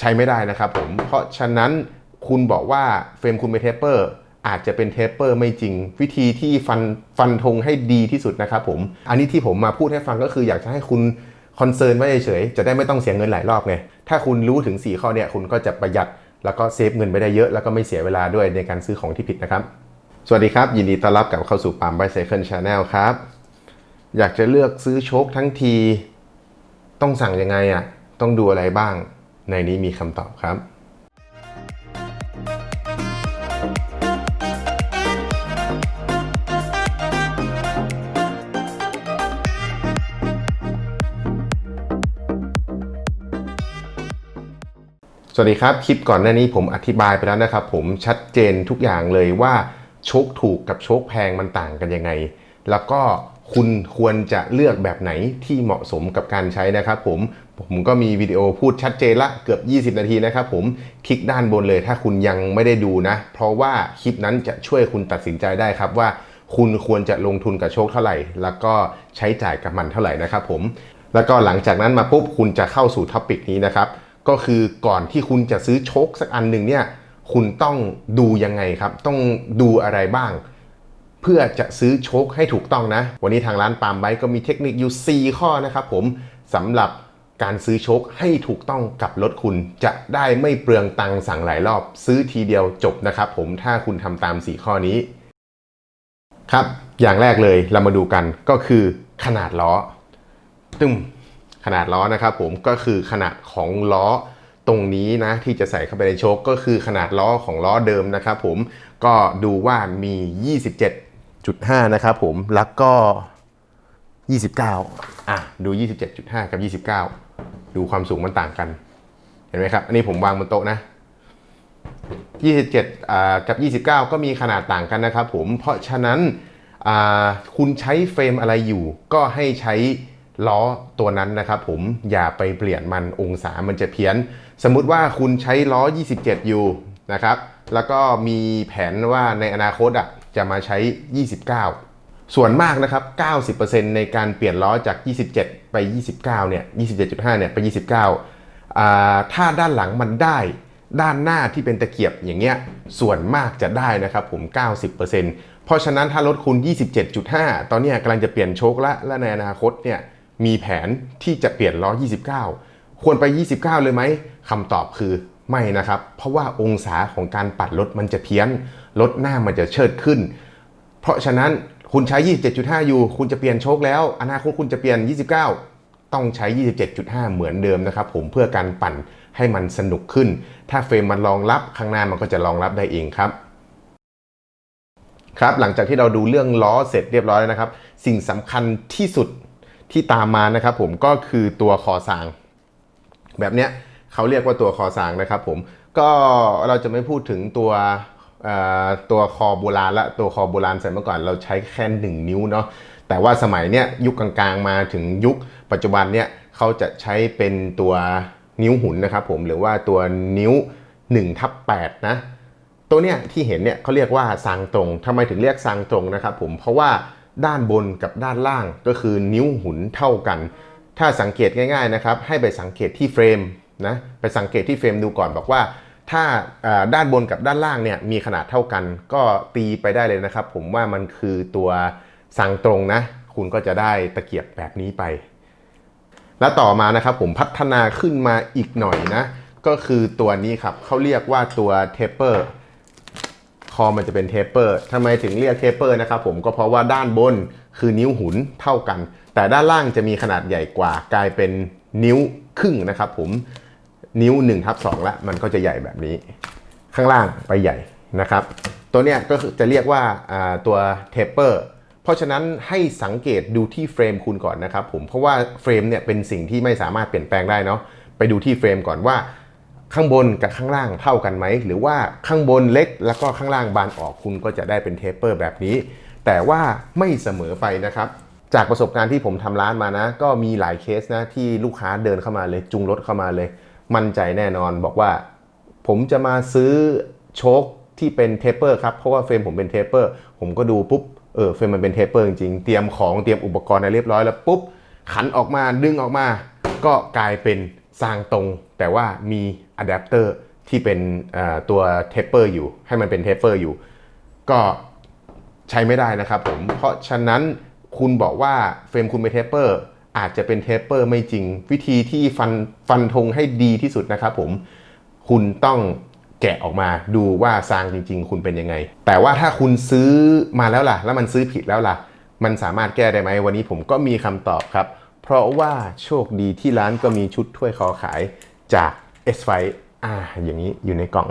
ใช้ไม่ได้นะครับผม เพราะฉะนั้นคุณบอกว่าเฟรมคุณเป็นเทปเปอร์อาจจะเป็นเทปเปอร์ไม่จริง วิธีที่ฟันฟันธงให้ดีที่สุดนะครับผม อันนี้ที่ผมมาพูดให้ฟังก็คืออยากจะให้คุณคอนเซิร์นไว้เฉยๆจะได้ไม่ต้องเสียเงินหลายรอบไง ถ้าคุณรู้ถึง 4 ข้อเนี่ยคุณก็จะประหยัดแล้วก็เซฟเงินไปได้เยอะแล้วก็ไม่เสียเวลาด้วยในการซื้อของที่ผิดนะครับ สวัสดีครับ ยินดีต้อนรับกลับเข้าสู่ปามไบเซ c คิลชาแนลครับ อยากจะเลือกซื้อโชคทั้งที ต้องสั่งยังไงอะต้องดูอะไรบ้าง ในนี้มีคำตอบครับสวัสดีครับ คลิปก่อนหน้านี้ผมอธิบายไปแล้วนะครับ ผมชัดเจนทุกอย่างเลยว่าโชคถูกกับโชคแพงมันต่างกันยังไง แล้วก็คุณควรจะเลือกแบบไหนที่เหมาะสมกับการใช้นะครับผม ผมก็มีวิดีโอพูดชัดเจนละเกือบ 20 นาทีนะครับผมคลิกด้านบนเลยถ้าคุณยังไม่ได้ดูนะ เพราะว่าคลิปนั้นจะช่วยคุณตัดสินใจได้ครับว่า คุณควรจะลงทุนกับโชคเท่าไหร่ แล้วก็ใช้จ่ายกับมันเท่าไหร่นะครับผมแล้วก็หลังจากนั้นมาปุ๊บคุณจะเข้าสู่ท็อปิกนี้นะครับก็คือก่อนที่คุณจะซื้อโชคสักอันหนึ่งเนี่ยคุณต้องดูยังไงครับ ต้องดูอะไรบ้าง เพื่อจะซื้อโชคให้ถูกต้องนะ วันนี้ทางร้านปามไบค์ก็มีเทคนิคอยู่ 4 ข้อนะครับผมสำหรับ การซื้อชคให้ถูกต้องกับรถคุณ จะได้ไม่เปลืองตังสั่งหลายรอบ ซื้อทีเดียวจบนะครับผมถ้าคุณทำตาม 4 ข้อนี้ ครับ อย่างแรกเลยเรามาดูกันก็คือขนาดล้อตึมขนาดล้อนะครับผมก็คือขนาดของล้อตรงนี้นะที่จะใส่เข้าไปในโชคก็คือขนาดล้อของล้อเดิมนะครับผมก็ดูว่ามี 27.5 นะครับผมแล้วก็ 29 อะ ดู 27.5 กับ 29 ดูความสูงมันต่างกัน เห็นไหมครับ อันนี้ผมวางบนโต๊ะนะ27อ่ากับ 29 ก็มีขนาดต่างกันนะครับผม เพราะฉะนั้นอ่าคุณใช้เฟรมอะไรอยู่ ก็ให้ใช้ล้อตัวนั้นนะครับผม อย่าไปเปลี่ยนมันองศามันจะเพี้ยน สมมุติว่าคุณใช้ล้อ 27 อยู่นะครับ แล้วก็มีแผนว่าในอนาคตอะจะมาใช้ 29 ส่วนมากนะครับ 90%ในการเปลี่ยนล้อจาก 27 ไป 29 เนี่ย 27.5 เนี่ย ไป 29อ่าถ้าด้านหลังมันได้ ด้านหน้าที่เป็นตะเกียบอย่างเงี้ย ส่วนมากจะได้นะครับผม 90%เพราะฉะนั้นถ้ารถคุณ 27.5 ตอนนี้กำลังจะเปลี่ยนโชคละ และในอนาคตเนี่ย มีแผนที่จะเปลี่ยนล้อ 29 ควรไป 29 เลยไหมคำตอบคือไม่นะครับ เพราะว่าองศาของการปัดรถมันจะเพี้ยน รถหน้ามันจะเชิดขึ้น เพราะฉะนั้น คุณใช้ 27.5 อยู่ คุณจะเปลี่ยนโชคแล้ว อนาคตคุณจะเปลี่ยน 29 ต้องใช้ 27.5 เหมือนเดิมนะครับผมเพื่อการปั่นให้มันสนุกขึ้น ถ้าเฟรมมันรองรับข้างหน้ามันก็จะรองรับได้เองครับครับหลังจากที่เราดูเรื่องล้อเสร็จเรียบร้อยแล้วนะครับ สิ่งสำคัญที่สุดที่ตามมานะครับผมก็คือตัวคอสาง แบบเนี้ยเขาเรียกว่าตัวคอสางนะครับผมก็เราจะไม่พูดถึงตัว ตัวคอโบราณละตัวคอโบราณสมัยเมื่อก่อนเราใช้แค่หนึ่งนิ้วเนาะแต่ว่าสมัยเนี้ยยุคกลางๆมาถึงยุคปัจจุบันเนี่ยเขาจะใช้เป็นตัวนิ้วหุ่นนะครับผมหรือว่าตัวนิ้ว1ทับ8นะตัวเนี้ยที่เห็นเนี่ยเขาเรียกว่าซางตรงทำไมถึงเรียกซางตรงนะครับผมเพราะว่าด้านบนกับด้านล่างก็คือนิ้วหุ่นเท่ากัน ถ้าสังเกตง่ายๆนะครับให้ไปสังเกตที่เฟรมนะไปสังเกตที่เฟรมดูก่อนบอกว่า ถ้าด้านบนกับด้านล่างเนี่ยมีขนาดเท่ากัน ก็ตีไปได้เลยนะครับ ผมว่ามันคือตัวซางตรงนะ คุณก็จะได้ตะเกียบแบบนี้ไป แล้วต่อมานะครับผมพัฒนาขึ้นมาอีกหน่อยนะ ก็คือตัวนี้ครับเขาเรียกว่าตัวเทปเปอร์คอมันจะเป็นเทปเปอร์ทำไมถึงเรียกเทปเปอร์นะครับผมก็เพราะว่าด้านบนคือนิ้วหุนเท่ากัน แต่ด้านล่างจะมีขนาดใหญ่กว่ากลายเป็นนิ้วครึ่งนะครับผม นิ้ว1ทับ2ละมันก็จะใหญ่แบบนี้ ข้างล่างไปใหญ่นะครับ ตัวเนี้ยก็คือจะเรียกว่าตัวเทปเปอร์เพราะฉะนั้นให้สังเกตดูที่เฟรมคุณก่อนนะครับผมเพราะว่าเฟรมเนี่ยเป็นสิ่งที่ไม่สามารถเปลี่ยนแปลงได้เนาะไปดูที่เฟรมก่อนว่าข้างบนกับข้างล่างเท่ากันไหม หรือว่าข้างบนเล็กแล้วก็ข้างล่างบานออกคุณก็จะได้เป็นเทปเปอร์แบบนี้ แต่ว่าไม่เสมอไปนะครับ จากประสบการณ์ที่ผมทำร้านมานะ ก็มีหลายเคสนะที่ลูกค้าเดินเข้ามาเลย จุงรถเข้ามาเลย มั่นใจแน่นอนบอกว่า ผมจะมาซื้อโชคที่เป็นเทปเปอร์ครับ เพราะว่าเฟรมผมเป็นเทปเปอร์ ผมก็ดูปุ๊บ เออเฟรมมันเป็นเทปเปอร์จริงเตรียมของเตรียมอุปกรณ์อะไรเรียบร้อยแล้วปุ๊บ ขันออกมาดึงออกมา ก็กลายเป็นซางตรง แต่ว่ามีอะแดปเตอร์ที่เป็นตัวเทปเปอร์อยู่ ให้มันเป็นเทปเปอร์อยู่ ก็ใช้ไม่ได้นะครับผม เพราะฉะนั้นคุณบอกว่าเฟรมคุณเป็นเทปเปอร์ อาจจะเป็นเทปเปอร์ไม่จริง วิธีที่ฟันฟันธงให้ดีที่สุดนะครับผมคุณต้องแกะออกมาดูว่าซางจริง ๆ คุณเป็นยังไง แต่ว่าถ้าคุณซื้อมาแล้วล่ะ แล้วมันซื้อผิดแล้วล่ะ มันสามารถแก้ได้ไหมวันนี้ผมก็มีคำตอบครับ เพราะว่าโชคดีที่ร้านก็มีชุดถ้วยคอขายจาก S f i อ่าอย่างนี้อยู่ในกล่อง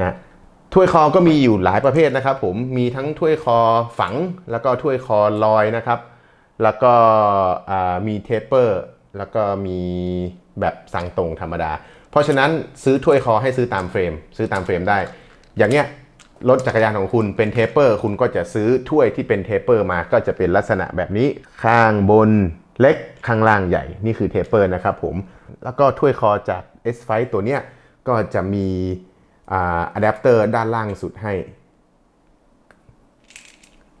นะถ้วยคอก็มีอยู่หลายประเภทนะครับผมมีทั้งถ้วยคอฝังแล้วก็ถ้วยคอลอยนะครับ แล้วก็มีเทปเปอร์ แล้วก็มีแบบสั่งตรงธรรมดา เพราะฉะนั้นซื้อถ้วยคอให้ซื้อตามเฟรม ซื้อตามเฟรมได้ อย่างเงี้ยรถจักรยานของคุณเป็นเทปเปอร์ คุณก็จะซื้อถ้วยที่เป็นเทปเปอร์มาก็จะเป็นลักษณะแบบนี้ข้างบนเล็กข้างล่างใหญ่นี่คือเทปเปอร์นะครับผม แล้วก็ถ้วยคอจาก S f i ตัวเนี้ยก็จะมีอะแดปเตอร์ด้านล่างสุดให้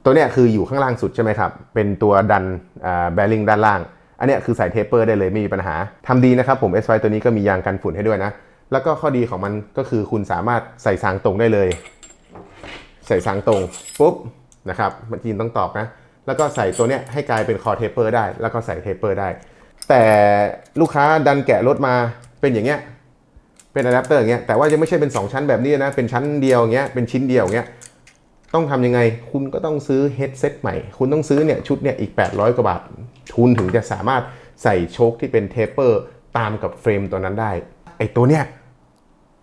ตัวเนี้ยคืออยู่ข้างล่างสุดใช่ไหมครับ เป็นตัวดันแบริ่งด้านล่าง อันเนี้ยคือใส่เทปเปอร์ได้เลยไม่มีปัญหาทำดีนะครับผม S5 ตัวนี้ก็มียางกันฝุ่นให้ด้วยนะ แล้วก็ข้อดีของมันก็คือคุณสามารถใส่สางตรงได้เลย ใส่สางตรงปุ๊บนะครับมันจีนต้องตอบนะ แล้วก็ใส่ตัวเนี้ยให้กลายเป็นคอเทปเปอร์ได้ แล้วก็ใส่เทปเปอร์ได้ แต่ลูกค้าดันแกะรถมาเป็นอย่างเงี้ยเป็นอะแดปเตอร์อย่างเงี้ยแต่ว่ายังไม่ใช่เป็น 2 ชั้นแบบนี้นะ เป็นชั้นเดียวอย่างเงี้ยเป็นชิ้นเดียวอย่างเงี้ย ต้องทำยังไง คุณก็ต้องซื้อเฮดเซตใหม่ คุณต้องซื้อเนี่ยชุดเนี่ยอีก 800 กว่าบาททุนถึงจะสามารถใส่โชคที่เป็นเทปเปอร์ตามกับเฟรมตัวนั้นได้ ไอตัวเนี่ย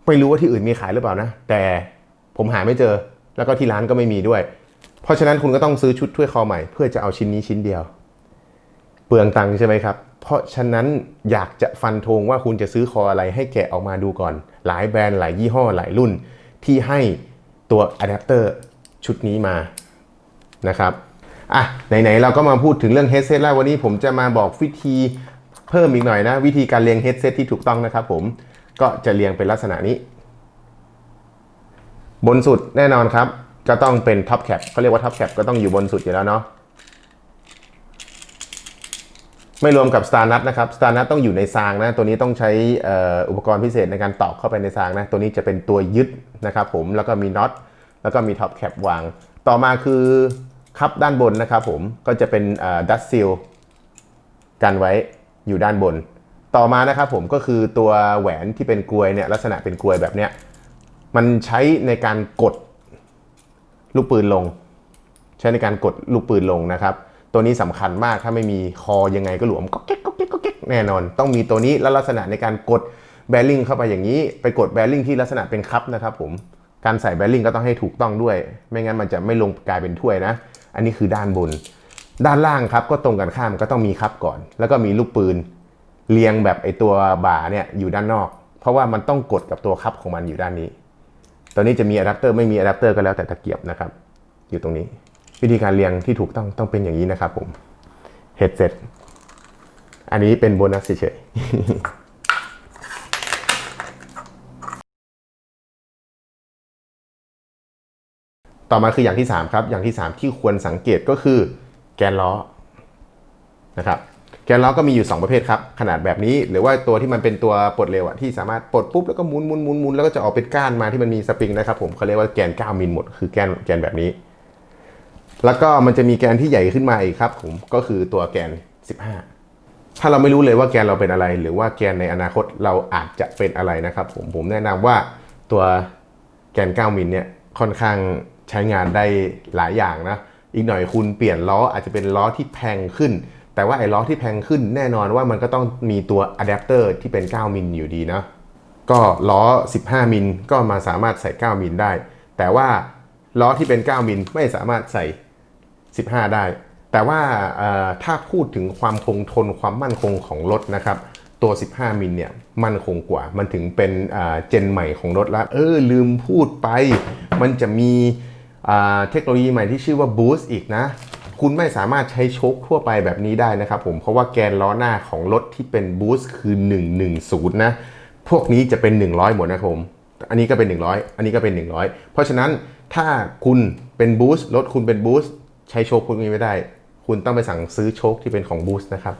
ไม่รู้ว่าที่อื่นมีขายหรือเปล่านะ แต่ผมหาไม่เจอ แล้วก็ที่ร้านก็ไม่มีด้วย เพราะฉะนั้นคุณก็ต้องซื้อชุดถ้วยคอใหม่เพื่อจะเอาชิ้นนี้ชิ้นเดียว เปลืองตังค์ใช่ไหมครับ เพราะฉะนั้นอยากจะฟันธงว่าคุณจะซื้อคออะไรให้แกะออกมาดูก่อน หลายแบรนด์หลายยี่ห้อหลายรุ่น ที่ให้ตัวอะแดปเตอร์ ชุดนี้มานะครับอะไหนๆเราก็มาพูดถึงเรื่องเฮดเซตแล้ววันนี้ผมจะมาบอกวิธีเพิ่มอีกหน่อยนะ วิธีการเรียงเฮดเซตที่ถูกต้องนะครับผมก็จะเรียงเป็นลักษณะนี้ บนสุดแน่นอนครับ ก็ต้องเป็นท็อปแคปเขาเรียกว่าท็อปแคปก็ต้องอยู่บนสุดอยู่แล้วเนาะไม่รวมกับ Star Nut นะครับ Star Nut ต้องอยู่ในซางนะ ตัวนี้ต้องใช้อุปกรณ์พิเศษในการตอกเข้าไปในซางนะ ตัวนี้จะเป็นตัวยึดนะครับผม แล้วก็มีน็อต แล้วก็มีท็อปแคปวาง ต่อมาคือคับด้านบนนะครับผมก็จะเป็นดัตซิลกันไว้อยู่ด้านบน ต่อมานะครับผมก็คือตัวแหวนที่เป็นกลวยเนี่ยลักษณะเป็นกลวยแบบเนี้ยมันใช้ในการกดลูกปืนลง ใช้ในการกดลูกปืนลงนะครับ ตัวนี้สำคัญมากถ้าไม่มีคอยังไงก็หลวมก็เก๊กก็เก๊กก็เก๊กแน่นอน ต้องมีตัวนี้แล้วลักษณะในการกดแบริ่งเข้าไปอย่างนี้ ไปกดแบริ่งที่ลักษณะเป็นคัพนะครับผม การใส่แบริ่งก็ต้องให้ถูกต้องด้วย ไม่งั้นมันจะไม่ลงกลายเป็นถ้วยนะ อันนี้คือด้านบน ด้านล่างครับก็ตรงกันข้ามก็ต้องมีคัพก่อน แล้วก็มีลูกปืนเรียงแบบไอตัวบ่าเนี่ยอยู่ด้านนอก เพราะว่ามันต้องกดกับตัวคัพของมันอยู่ด้านนี้ตัวนี้จะมีอะแดปเตอร์ไม่มีอะแดปเตอร์ก็แล้วแต่ตะเกียบนะครับ อยู่ตรงนี้ วิธีการเรียงที่ถูกต้องต้องเป็นอย่างนี้นะครับผมเฮดเซ็ตอันนี้เป็นโบนัสเฉยๆ ต่อมาคืออย่างที่ 3 ครับ อย่างที่ 3 ที่ควรสังเกตก็คือแกนล้อนะครับแกนล้อก็มีอยู่ 2 ประเภทครับ ขนาดแบบนี้หรือว่าตัวที่มันเป็นตัวปลดเร็วอะที่สามารถปลดปุ๊บแล้วก็หมุนหมุนหมุนหมุนแล้วก็จะออกเป็นก้านมาที่มันมีสปริงนะครับผมเขาเรียกว่าแกน 9มิลหมดคือแกนแกนแบบนี้ แล้วก็มันจะมีแกนที่ใหญ่ขึ้นมาอีกครับผมก็คือตัวแกน 15 ถ้าเราไม่รู้เลยว่าแกนเราเป็นอะไร หรือว่าแกนในอนาคตเราอาจจะเป็นอะไรนะครับผมผมแนะนำว่าตัวแกน 9มิลเนี่ยค่อนข้าง ใช้งานได้หลายอย่างนะ อีกหน่อยคุณเปลี่ยนล้ออาจจะเป็นล้อที่แพงขึ้น แต่ว่าไอ้ล้อที่แพงขึ้นแน่นอนว่ามันก็ต้องมีตัวอะแดปเตอร์ที่เป็น 9 มิลอยู่ดีนะก็ล้อ 15 มิลก็มาสามารถใส่ 9 มิลได้ แต่ว่าล้อที่เป็น 9 มิลไม่สามารถใส่ 15 ได้ แต่ว่าถ้าพูดถึงความคงทนความมั่นคงของรถนะครับตัว 15 มิลเนี่ยมั่นคงกว่า มันถึงเป็นเจนใหม่ของรถแล้ว เออ ลืมพูดไป มันจะมี เทคโนโลยีใหม่ที่ชื่อว่า Boost อีกนะ คุณไม่สามารถใช้โชคทั่วไปแบบนี้ได้นะครับผม เพราะว่าแกนล้อหน้าของรถที่เป็น Boost คือ 110 นะ พวกนี้จะเป็น 100 หมดนะครับผม อันนี้ก็เป็น 100 อันนี้ก็เป็น 100 เพราะฉะนั้นถ้าคุณเป็น Boost รถคุณเป็น Boost ใช้โชคพวกนี้ไม่ได้ คุณต้องไปสั่งซื้อโชคที่เป็นของ Boost นะครับ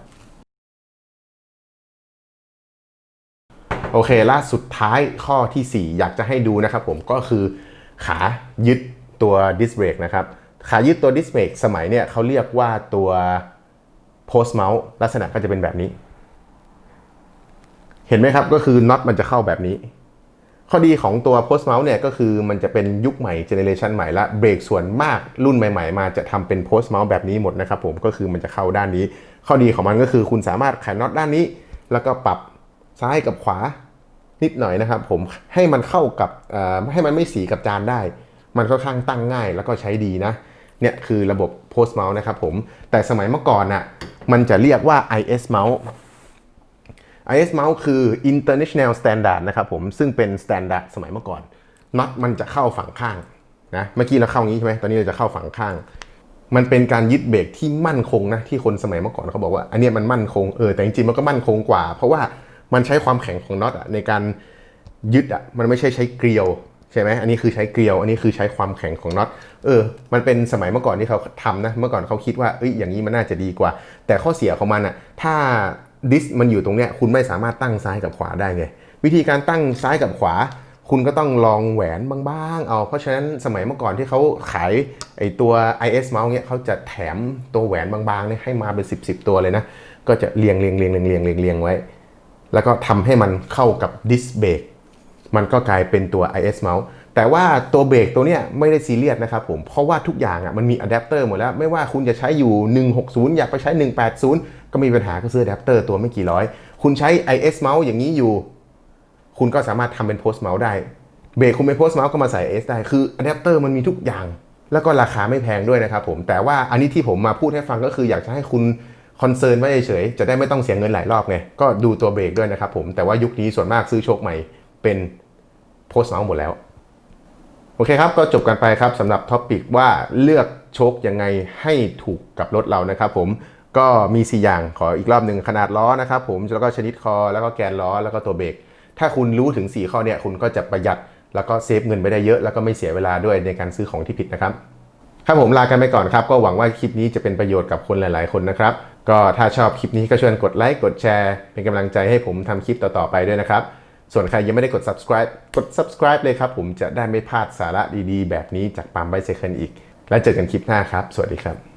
โอเคล่าสุดท้ายข้อทีสี่4 อยากจะให้ดูนะครับผมก็คือขายึด ตัวดิสเบรกนะครับขายึดตัวดิสเบรกสมัยเนี่ยเขาเรียกว่าตัว post mount ลักษณะก็จะเป็นแบบนี้ เห็นไหมครับก็คือน็อตมันจะเข้าแบบนี้ ข้อดีของตัว post mount เนี่ยก็คือมันจะเป็นยุคใหม่เจเนเรชันใหม่ละเบรกส่วนมากรุ่นใหม่ ๆ มาจะทำเป็น post mount แบบนี้หมดนะครับผมก็คือมันจะเข้าด้านนี้ ข้อดีของมันก็คือคุณสามารถไขน็อตด้านนี้ แล้วก็ปรับซ้ายกับขวานิดหน่อยนะครับผมให้มันเข้ากับให้มันไม่สีกับจานได้ มันค่อนข้างตั้งง่ายแล้วก็ใช้ดีนะเนี่ยคือระบบ post mount นะครับผม แต่สมัยเมื่อก่อนน่ะมันจะเรียกว่า IS mount IS mount คือ international standard นะครับผม ซึ่งเป็น standard สมัยเมื่อก่อนน็อตมันจะเข้าฝั่งข้างนะเมื่อกี้เราเข้างี้ใช่ไหมตอนนี้เราจะเข้าฝั่งข้าง มันเป็นการยึดเบรกที่มั่นคงนะที่คนสมัยเมื่อก่อนเขาบอกว่าอันนี้มันมั่นคงเออแต่จริงๆมันก็มั่นคงกว่า เพราะว่ามันใช้ความแข็งของน็อตอะในการยึดอะมันไม่ใช่ใช้เกลียว ใช่ไหมอันนี้คือใช้เกลียว อันนี้คือใช้ความแข็งของน็อต เออ มันเป็นสมัยเมื่อก่อนที่เขาทำนะ เมื่อก่อนเขาคิดว่า เอ้ย อย่างนี้มันน่าจะดีกว่า แต่ข้อเสียของมันอะถ้าดิสมันอยู่ตรงเนี้ย คุณไม่สามารถตั้งซ้ายกับขวาได้ไง วิธีการตั้งซ้ายกับขวา คุณก็ต้องลองแหวนบางๆ เอา เพราะฉะนั้นสมัยเมื่อก่อนที่เขาขายไอตัว IS Mouse เนี่ยเขาจะแถมตัวแหวนบางๆเนี่ยให้มาเป็น 10 10ตัวเลยนะ ก็จะเรียงเรียงเรียงเรียงเรียงเรียงเรียงไว้ แล้วก็ทำให้มันเข้ากับดิสเบรก มันก็กลายเป็นตัว IS Mouse แต่ว่าตัวเบรกตัวเนี้ยไม่ได้ซีเรียสนะครับผม เพราะว่าทุกอย่างอะมันมีอะแดปเตอร์หมดแล้ว ไม่ว่าคุณจะใช้อยู่ 160 อยากไปใช้ 180 ก็มีปัญหาก็ซื้ออะแดปเตอร์ตัวไม่กี่ร้อย คุณใช้ IS Mouse อย่างนี้อยู่ คุณก็สามารถทำเป็นโพสต์เมาส์ได้ เบรกคุณเป็นโพสต์เมาส์ก็มาใส่ S ได้ คืออะแดปเตอร์มันมีทุกอย่าง แล้วก็ราคาไม่แพงด้วยนะครับผม แต่ว่าอันนี้ที่ผมมาพูดให้ฟังก็คืออยากจะให้คุณคอนเซิร์นไว้เฉยๆ จะได้ไม่ต้องเสียเงินหลายรอบไง ก็ดูตัวเบรกด้วยนะครับผม แต่ว่ายุคนี้ส่วนมากซื้อโชคใหม่เป็น โพสต์เมาหมดแล้ว โอเคครับ ก็จบกันไปครับสำหรับท็อปิกว่าเลือกโชคยังไงให้ถูกกับรถเรานะครับผมก็มี 4 อย่างขออีกรอบหนึ่งขนาดล้อนะครับผมแล้วก็ชนิดคอ แล้วก็แกนล้อแล้วก็ตัวเบรกถ้าคุณรู้ถึง 4 ข้อเนี่ยคุณก็จะประหยัดแล้วก็เซฟเงินไปได้เยอะ แล้วก็ไม่เสียเวลาด้วยในการซื้อของที่ผิดนะครับครับผมลากันไปก่อนครับ ก็หวังว่าคลิปนี้จะเป็นประโยชน์กับคนหลาย ๆ คนนะครับ ก็ถ้าชอบคลิปนี้ก็ช่วยกดไลค์กดแชร์ เป็นกำลังใจให้ผมทำคลิปต่อ ๆ ไปด้วยนะครับ ส่วนใครยังไม่ได้กด subscribe กด subscribe เลยครับผมจะได้ไม่พลาดสาระดีๆ แบบนี้จากปามไบเซคันอีก แล้วเจอกันคลิปหน้าครับ สวัสดีครับ